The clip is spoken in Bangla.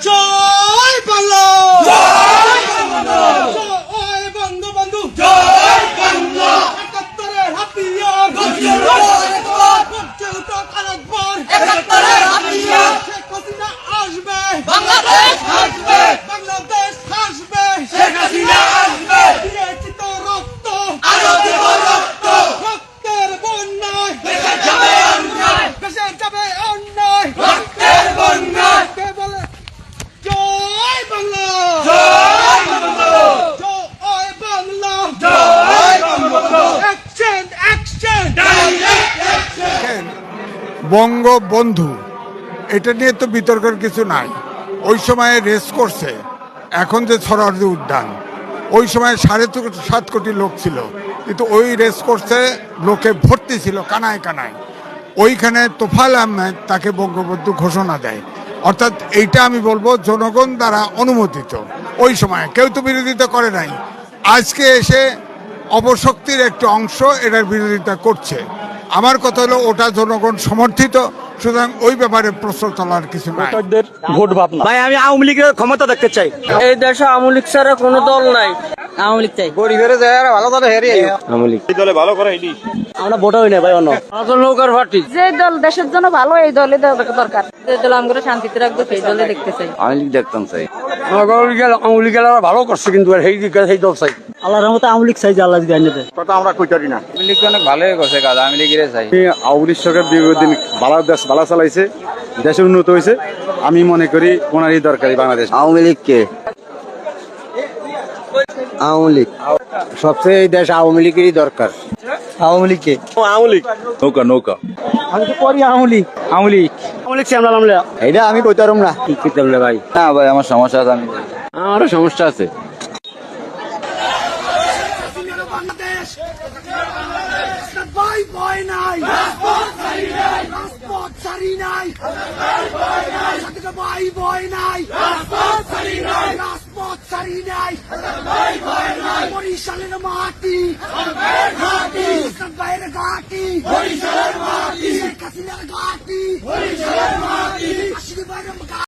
Ch বঙ্গবন্ধু, এটা নিয়ে তো বিতর্কের কিছু নাই। ওই সময়ে রেস করছে, এখন যে সরার্দি উদ্যান, ওই সময় সাড়ে সাত কোটি লোক ছিল, কিন্তু ওই রেস করছে, লোকে ভর্তি ছিল কানায় কানায়। ওইখানে তোফাল আহমেদ তাকে বঙ্গবন্ধু ঘোষণা দেয়। অর্থাৎ এইটা আমি বলব, জনগণ দ্বারা অনুমোদিত। ওই সময় কেউ তো বিরোধিতা করে নাই। আজকে এসে অপশক্তির একটি অংশ এটার বিরোধিতা করছে। আমার কথা হলো ওটা জনগণ সমর্থিত সুতরাং ওই ব্যাপারে প্রশ্ন তোলার কিছু নাই। ভোট ভাবনা। ভাই আমি আওয়ামী লীগের ক্ষমতা দেখতে চাই। এই দেশে আওয়ামী লীগ ছাড়া কোনো দল নাই। আওয়ামী লীগ চাই। আমরা ভোট হই না ভাই অন্য। নৌকার পার্টি। যে দল দেশের জন্য ভালো এই দরকার। যে দল আমরা শান্তিতে রাখব সেই দলে দেখতে চাই। আওয়ামী লীগের ভালো করছে কিন্তু আর সেই সেই দল চাই। আল্লাহর রহমতে আওয়ামী লীগ চাই যে আল্লাহ গাইন দেবে কথা আমরা কইতারি না। আওয়ামী লীগ অনেক ভালোই করছে কাজ আমি লীগের চাই। আওয়ামী লীগ সরকার বিগত দিন বালা দেশ বালা চালাইছে দেশে উন্নত হয়েছে আমি মনে করি ওনারই দরকারি বাংলাদেশ। আওয়ামী লীগ কে আওয়ামী লীগ। সবচেয়ে এই দেশ আওয়ামী লীগেরই দরকার। আওয়ামী লীগ কে আওয়ামী লীগ। নৌকা নৌকা। আমি তো করি আওয়ামী লীগ। আওয়ামী লীগ। আওয়ামী লীগ আমরা আমরা এইটা আমি কইতারম না। কি করতে হবে ভাই? না ভাই আমার সমস্যা আছে আমি আমারও সমস্যা আছে। ভয় ভয় নাই। ভয় ভয় নাই। রাজপথ ছাড়ি নাই বরিশালের মাটি বাইরের ঘাটি শেখ হাসিনার